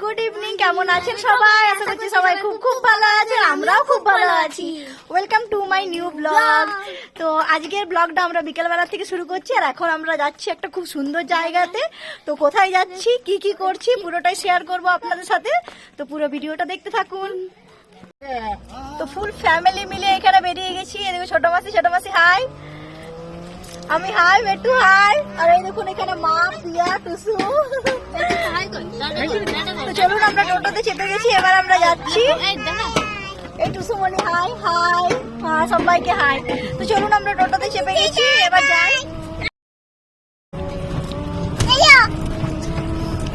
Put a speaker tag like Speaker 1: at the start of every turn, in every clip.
Speaker 1: Good evening কেমন আছেন সবাই? আশা করছি সবাই খুব খুব ভালো আছে আমরাও খুব ভালো আছি। Welcome to my new blog তো আজকের ব্লগটা আমরা বিকেলবেলা থেকে শুরু করছি, আর এখন আমরা যাচ্ছি একটা খুব সুন্দর জায়গাতে। তো কোথায় যাচ্ছি, কি কি করছি, পুরোটাই শেয়ার করব আপনাদের সাথে। তো পুরো ভিডিওটা দেখতে থাকুন। তো ফুল ফ্যামিলি মিলে এখানে বেরিয়ে গেছি। এদিকে ছোট মাসি ছোট মাসি হাই আমি হাই, বেটু হাই। আর, এই দেখুন, এখানে মা পিয়া টুসু। চলুন, আমরা টোটোতে চেপে গেছি, এবার আমরা যাচ্ছি। এই টুসু টুসুমণি, হাই হাই সবাইকে হাই। তো চলুন, আমরা টোটোতে চেপে গেছি, এবার যাই।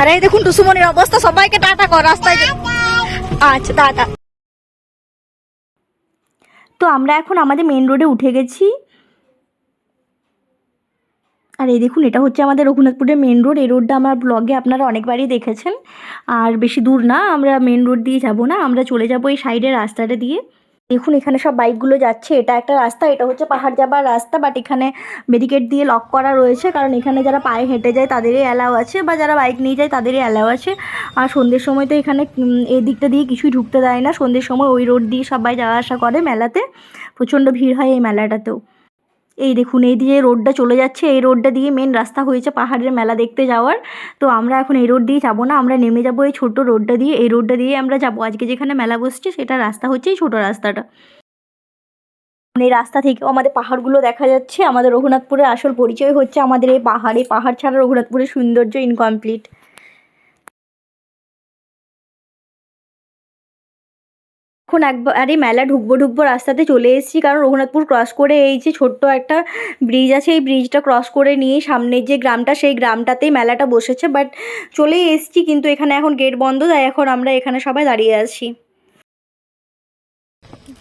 Speaker 1: আরে দেখুন টুসুমনির অবস্থা, সবাইকে টাটা কর, রাস্তায় আচ্ছা টাটা। তো আমরা এখন আমাদের মেন রোডে উঠে গেছি। আর এই দেখুন, এটা হচ্ছে আমাদের রঘুনাথপুরের মেন রোড এই রোডটা আমার ব্লগে আপনারা অনেকবারই দেখেছেন। আর বেশি দূর না, আমরা মেন রোড দিয়ে যাব না, আমরা চলে যাব এই সাইডের রাস্তাটা দিয়ে। দেখুন, এখানে সব বাইকগুলো যাচ্ছে। এটা একটা রাস্তা, এটা হচ্ছে পাহাড় যাবার রাস্তা বাট এখানে ব্যারিকেড দিয়ে লক করা রয়েছে। কারণ এখানে যারা পায়ে হেঁটে যায়, তাদেরই অ্যালাউ আছে, বা যারা বাইক নিয়ে যায়, তাদেরই অ্যালাউ আছে। আর সন্ধ্যের সময় তো এখানে এই দিকটা দিয়ে কিছুই ঢুকতে দেয় না। সন্ধ্যের সময় ওই রোড দিয়ে সবাই যাওয়া আসা করে মেলাতে। প্রচণ্ড ভিড় হয় এই মেলাটাতেও। এই দেখুন, এই দিয়ে রোডটা চলে যাচ্ছে। এই রোডটা দিয়ে মেন রাস্তা হয়েছে পাহাড়ের মেলা দেখতে যাওয়ার। তো আমরা এখন এই রোড দিয়ে যাব না, আমরা নেমে যাব এই ছোট্ট রোডটা দিয়ে। এই রোডটা দিয়ে আমরা যাব। আজকে যেখানে মেলা বসছে, সেটা রাস্তা হচ্ছে এই ছোটো রাস্তাটা। এই রাস্তা থেকেও আমাদের পাহাড়গুলো দেখা যাচ্ছে। আমাদের রঘুনাথপুরের আসল পরিচয় হচ্ছে আমাদের এই পাহাড়। পাহাড় ছাড়া রঘুনাথপুরের সৌন্দর্য ইনকমপ্লিট এখন একবার মেলা ঢুকবো ঢুকবো রাস্তাতে চলে এসেছি, কারণ রঘুনাথপুর ক্রস করে এই যে ছোট্ট একটা ব্রিজ আছে, এই ব্রিজটা ক্রস করে নিয়ে সামনের যে গ্রামটা, সেই গ্রামটাতেই মেলাটা বসেছে বাট চলে এসেছি, কিন্তু এখানে এখন গেট বন্ধ, তাই এখন আমরা এখানে সবাই দাঁড়িয়ে আছি।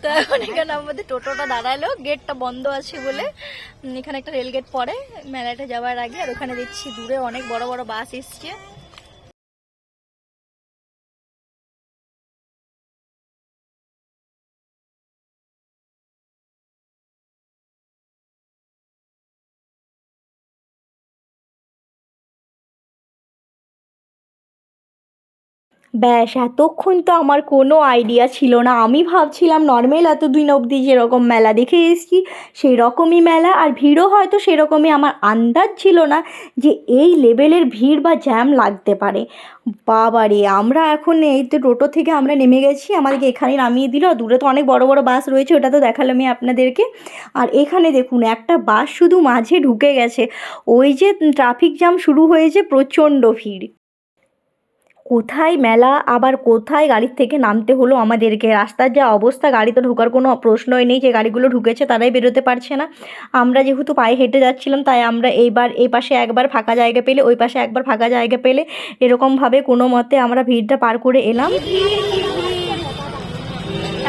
Speaker 1: তো এখন এখানে আমাদের টোটোটা দাঁড়াল গেটটা বন্ধ আছে বলে এখানে একটা রেল গেট পড়ে, মেলাটা যাওয়ার আগে, আর ওখানে দেখছি দূরে অনেক বড় বড় বাস এসছে। ব্যাস, এতক্ষণ তো আমার কোনো আইডিয়া ছিল না। আমি ভাবছিলাম নর্মাল এতদিন অবধি যেরকম মেলা দেখে এসেছি সেই রকমই মেলা। আর ভিড়ও হয়তো সেরকমই। আমার আন্দাজ ছিল না যে এই লেভেলের ভিড় বা জ্যাম লাগতে পারে। বাবারে, আমরা এখন এই তো টোটো থেকে আমরা নেমে গেছি। আমাদেরকে এখানে নামিয়ে দিল। দূরে তো অনেক বড় বড় বাস রয়েছে, ওটা তো দেখালাম আমি আপনাদেরকে। আর এখানে দেখুন, একটা বাস শুধু মাঝে ঢুকে গেছে। ওই যে ট্রাফিক জ্যাম শুরু হয়েছে, প্রচণ্ড ভিড়। কোথায় মেলা, আবার কোথায় গাড়ির থেকে নামতে হলো আমাদেরকে? রাস্তার যা অবস্থা, গাড়িতে ঢোকার কোনো প্রশ্নই নেই, যে গাড়িগুলো ঢুকেছে তারাই বেরোতে পারছে না। আমরা যেহেতু পায়ে হেঁটে যাচ্ছিলাম, তাই আমরা এইবার এই পাশে একবার ফাঁকা জায়গা পেলে, ওই পাশে একবার ফাঁকা জায়গা পেলে এরকমভাবে কোনো মতে আমরা ভিড়টা পার করে এলাম।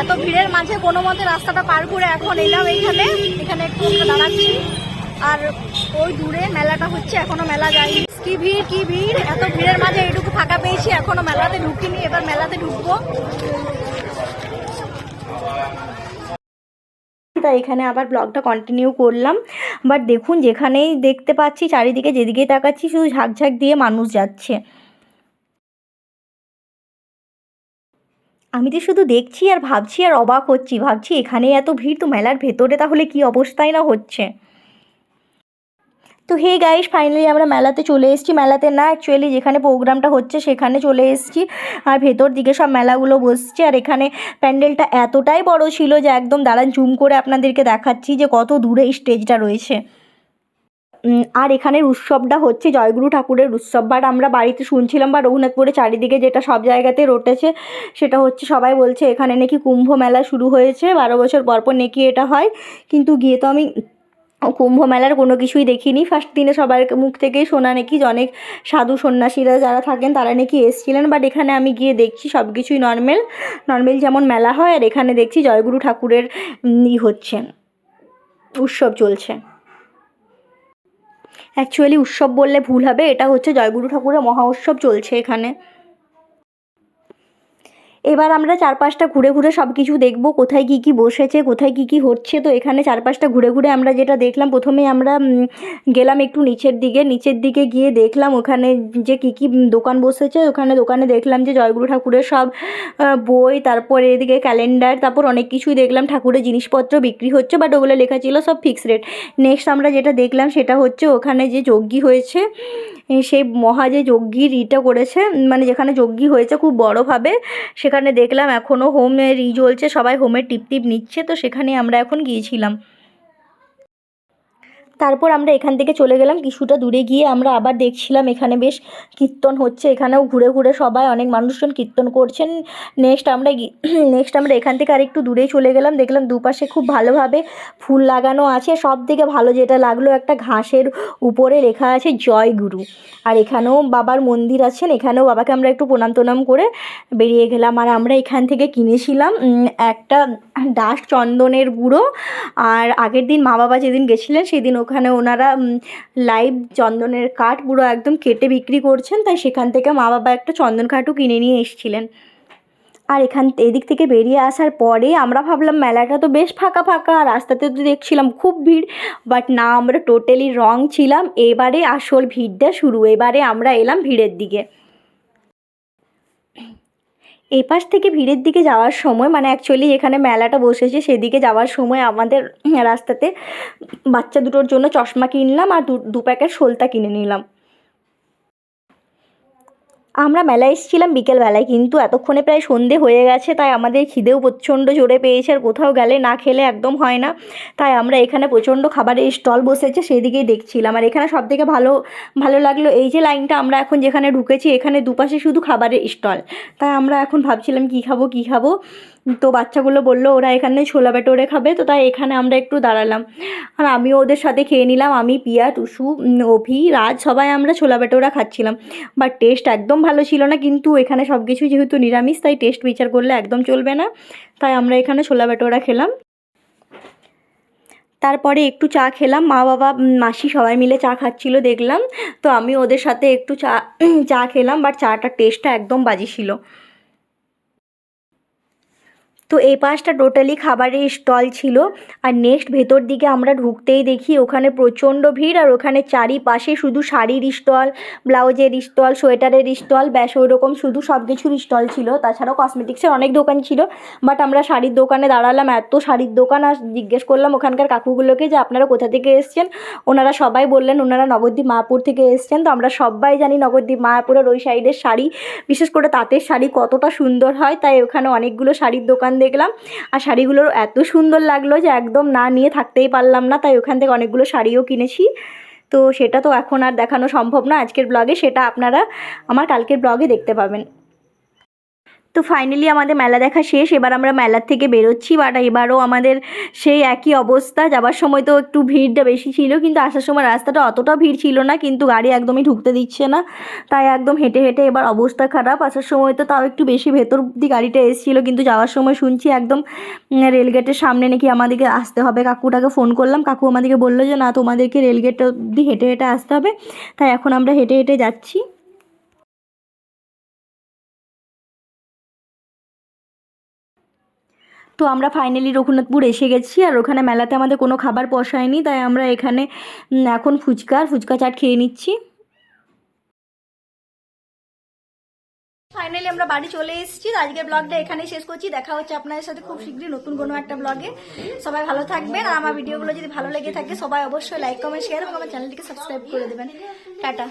Speaker 1: এত ভিড়ের মাঝে কোনো মতে রাস্তাটা পার করে এখন এলাম এইখানে। এখানে একটু দাঁড়াচ্ছি। আর ওই দূরে মেলাটা হচ্ছে, এখনও মেলা যায়নি। কি ভিড় কি ভিড়? এত ভিড়ের মাঝে এইটুকু ফাঁকা পেয়েছি, এখনও মেলাতে ঢুকিনি, এবার মেলাতে ঢুকবো। এখানে আবার ব্লগটা কন্টিনিউ করলাম। বাট দেখুন, যেখানেই দেখতে পাচ্ছি, চারিদিকে যেদিকেই তাকাচ্ছি, শুধু ঝাঁকঝাঁক দিয়ে মানুষ যাচ্ছে। আমি তো শুধু দেখছি আর ভাবছি আর অবাক হচ্ছি, ভাবছি এখানে এত ভিড় তো মেলার ভেতরে, তাহলে কি অবস্থায় না হচ্ছে? তো হে গাইস ফাইনালি আমরা মেলাতে চলে এসেছি। মেলাতে না অ্যাকচুয়ালি যেখানে প্রোগ্রামটা হচ্ছে সেখানে চলে এসেছি। আর ভেতর দিকে সব মেলাগুলো বসছে। আর এখানে প্যান্ডেলটা এতটাই বড় ছিল যে একদম দাঁড়ান জুম করে আপনাদেরকে দেখাচ্ছি যে কত দূরে এই স্টেজটা রয়েছে। আর এখানের উৎসবটা হচ্ছে জয়গুরু ঠাকুরের উৎসব। বাট আমরা বাড়িতে শুনছিলাম বা রঘুনাথপুরে চারিদিকে যেটা সব জায়গাতে রটেছে, সেটা হচ্ছে সবাই বলছে এখানে নাকি কুম্ভ মেলা শুরু হয়েছে। বারো বছর পর পর নাকি এটা হয়। কিন্তু গিয়ে তো আমি কুম্ভ মেলার কোনো কিছুই দেখিনি। ফার্স্ট দিনে সবার মুখ থেকেই শোনা নাকি অনেক সাধু সন্ন্যাসীরা যারা থাকেন তারা নাকি এসছিলেন। বাট এখানে আমি গিয়ে দেখছি সব কিছুই নর্মাল নর্মাল যেমন মেলা হয় আর এখানে দেখছি জয়গুরু ঠাকুরের ই হচ্ছে, উৎসব চলছে। অ্যাকচুয়ালি উৎসব বললে ভুল হবে, এটা হচ্ছে জয়গুরু ঠাকুরের মহা উৎসব চলছে এখানে। এবার আমরা চারপাশটা ঘুরে ঘুরে সব কিছু দেখব, কোথায় কী কী বসেছে, কোথায় কী কী হচ্ছে। তো এখানে চারপাশটা ঘুরে ঘুরে আমরা যেটা দেখলাম প্রথমে আমরা গেলাম একটু নিচের দিকে। নিচের দিকে গিয়ে দেখলাম ওখানে যে কী কী দোকান বসেছে। ওখানে দোকানে দেখলাম যে জয়গুরু ঠাকুরের সব বই, তারপর এদিকে ক্যালেন্ডার তারপর অনেক কিছুই দেখলাম। ঠাকুরের জিনিসপত্র বিক্রি হচ্ছে বাট ওগুলো লেখা ছিল সব ফিক্স রেট নেক্সট আমরা যেটা দেখলাম সেটা হচ্ছে ওখানে যে যজ্ঞী হয়েছে সেই মহা যে যজ্ঞীর ইটা করেছে মানে যেখানে যজ্ঞী হয়েছে খুব বড়োভাবে, সেখানে দেখলাম এখনও হোমের ই চলছে সবাই হোমের টিপ টিপ নিচ্ছে, তো সেখানে আমরা এখন গিয়েছিলাম। তারপর আমরা এখান থেকে চলে গেলাম। কিছুটা দূরে গিয়ে আমরা আবার দেখছিলাম এখানে বেশ কীর্তন হচ্ছে। এখানেও ঘুরে ঘুরে সবাই অনেক মানুষজন কীর্তন করছেন। নেক্সট আমরা নেক্সট আমরা এখান থেকে আরেকটু দূরেই চলে গেলাম। দেখলাম দুপাশে খুব ভালোভাবে ফুল লাগানো আছে। সব থেকে ভালো যেটা লাগল একটা ঘাসের উপরে লেখা আছে, জয় গুরু। আর এখানেও বাবার মন্দির আছেন এখানেও বাবাকে আমরা একটু প্রণাম টনাম করে বেরিয়ে গেলাম। আর আমরা এখান থেকে কিনেছিলাম একটা ডাস্ট চন্দনের গুঁড়ো। আর আগের দিন মা বাবা যেদিন গেছিলেন, সেদিন ওখানে ওনারা লাইভ চন্দনের কাঠ পুরো একদম কেটে বিক্রি করছেন। তাই সেখান থেকে মা বাবা একটা চন্দন কাঠও কিনে নিয়ে এসেছিলেন। আর এখান, এদিক থেকে বেরিয়ে আসার পরে আমরা ভাবলাম, মেলাটা তো বেশ ফাঁকা ফাঁকা, রাস্তাতে তো দেখছিলাম খুব ভিড় বাট না, আমরা টোটালি রং ছিলাম। এবারে আসল ভিড়টা শুরু। এবারে আমরা এলাম ভিড়ের দিকে। এই পাশ থেকে ভিড়ের দিকে যাওয়ার সময় মানে অ্যাকচুয়ালি এখানে মেলাটা বসেছে সেদিকে যাওয়ার সময় আমাদের রাস্তাতে বাচ্চা দুটোর জন্য চশমা কিনলাম আর দু প্যাকেট সোলতা কিনে নিলাম। আমরা মেলায় এসেছিলাম বিকেলবেলায়, কিন্তু এতক্ষণে প্রায় সন্ধে হয়ে গেছে, তাই আমাদের খিদেও প্রচণ্ড জোরে পেয়েছে আর কোথাও গেলে না খেলে একদম হয় না। তাই আমরা এখানে প্রচণ্ড খাবারের স্টল বসেছে, সেদিকেই দেখছিলাম। আর এখানে সব থেকে ভালো ভালো লাগল এই যে লাইনটা, আমরা এখন যেখানে ঢুকেছি, এখানে দুপাশে শুধু খাবারের স্টল। তাই আমরা এখন ভাবছিলাম কী খাব কী খাব? তো বাচ্চাগুলো বলল, ওরা এখানে ছোলা বেটোরে খাবে, তো তাই এখানে আমরা একটু দাঁড়ালাম। আর আমিও ওদের সাথে খেয়ে নিলাম। আমি, পিয়া, টুসু অভি, রাজ, সবাই আমরা ছোলা বেটোরা খাচ্ছিলাম। বাট টেস্ট একদম ভালো ছিল না, কিন্তু এখানে সব কিছু যেহেতু নিরামিষ, তাই টেস্ট বিচার করলে একদম চলবে না। তাই আমরা এখানে ছোলা বেটোরা খেলাম। তারপরে একটু চা খেলাম। মা, বাবা মাসি সবাই মিলে চা খাচ্ছিল, দেখলাম। তো আমি ওদের সাথে একটু চা চা খেলাম, বাট চাটার টেস্টটা একদম বাজে ছিল। তো এই পাশটা টোটালি খাবারের স্টল ছিল। আর নেক্সট ভেতর দিকে আমরা ঢুকতেই দেখি ওখানে প্রচণ্ড ভিড় আর ওখানে চারিপাশে শুধু শাড়ির স্টল ব্লাউজের স্টল সোয়েটারের স্টল ব্যাস ওই রকম শুধু সব কিছুর স্টল ছিল। তাছাড়াও কসমেটিক্সের অনেক দোকান ছিল। বাট আমরা শাড়ির দোকানে দাঁড়ালাম, এত শাড়ির দোকান আর জিজ্ঞেস করলাম ওখানকার কাকুগুলোকে যে আপনারা কোথা থেকে এসছেন? ওনারা সবাই বললেন ওনারা নবদ্বীপ মায়াপুর থেকে এসছেন। তো আমরা সবাই জানি নবদ্বীপ মায়াপুরের ওই সাইডের শাড়ি। বিশেষ করে তাঁতের শাড়ি কতটা সুন্দর হয়, তাই ওখানে অনেকগুলো শাড়ির দোকান দেখলাম। আর শাড়িগুলোর এত সুন্দর লাগল যে একদম না নিয়ে থাকতেই পারলাম না। তাই ওখান থেকে অনেকগুলো শাড়িও কিনেছি। তো সেটা তো এখন আর দেখানো সম্ভব না। আজকের ব্লগে সেটা আপনারা আমার কালকের ব্লগে দেখতে পাবেন। তো ফাইনালি আমাদের মেলা দেখা শেষ। এবার আমরা মেলার থেকে বেরোচ্ছি বাট এবারও আমাদের সেই একই অবস্থা। যাবার সময় তো একটু ভিড়টা বেশি ছিল, কিন্তু আসার সময় রাস্তাটা অতটা ভিড় ছিল না, কিন্তু গাড়ি একদমই ঢুকতে দিচ্ছে না। তাই একদম হেঁটে হেঁটে এবার অবস্থা খারাপ। আসার সময় তো তাও একটু বেশি ভেতর অব্দি গাড়িটা এসেছিল, কিন্তু যাওয়ার সময় শুনছি একদম রেলগেটের সামনে নাকি আমাদেরকে আসতে হবে। কাকুটাকে ফোন করলাম, কাকু আমাদেরকে বলল যে, না, তোমাদেরকে রেলগেট অব্দি হেঁটে হেঁটে আসতে হবে। তাই এখন আমরা হেঁটে হেঁটে যাচ্ছি। তো আমরা ফাইনালি রঘুনাথপুর এসে গেছি আর ওখানে মেলাতে আমাদের কোনো খাবার পোষায়নি, তাই আমরা এখানে এখন ফুচকা ফুচকা চাট খেয়ে নিচ্ছি। ফাইনালি আমরা বাড়ি চলে এসেছি আজকের ব্লগটা এখানে শেষ করছি। দেখা হচ্ছে আপনাদের সাথে খুব শীঘ্রই নতুন কোনো একটা ব্লগে সবাই ভালো থাকবেন আর আমার ভিডিওগুলো যদি ভালো লেগে থাকে, সবাই অবশ্যই লাইক কমেন্ট শেয়ার এবং আমার চ্যানেলটিকে সাবস্ক্রাইব করে দেবেন। টাটা।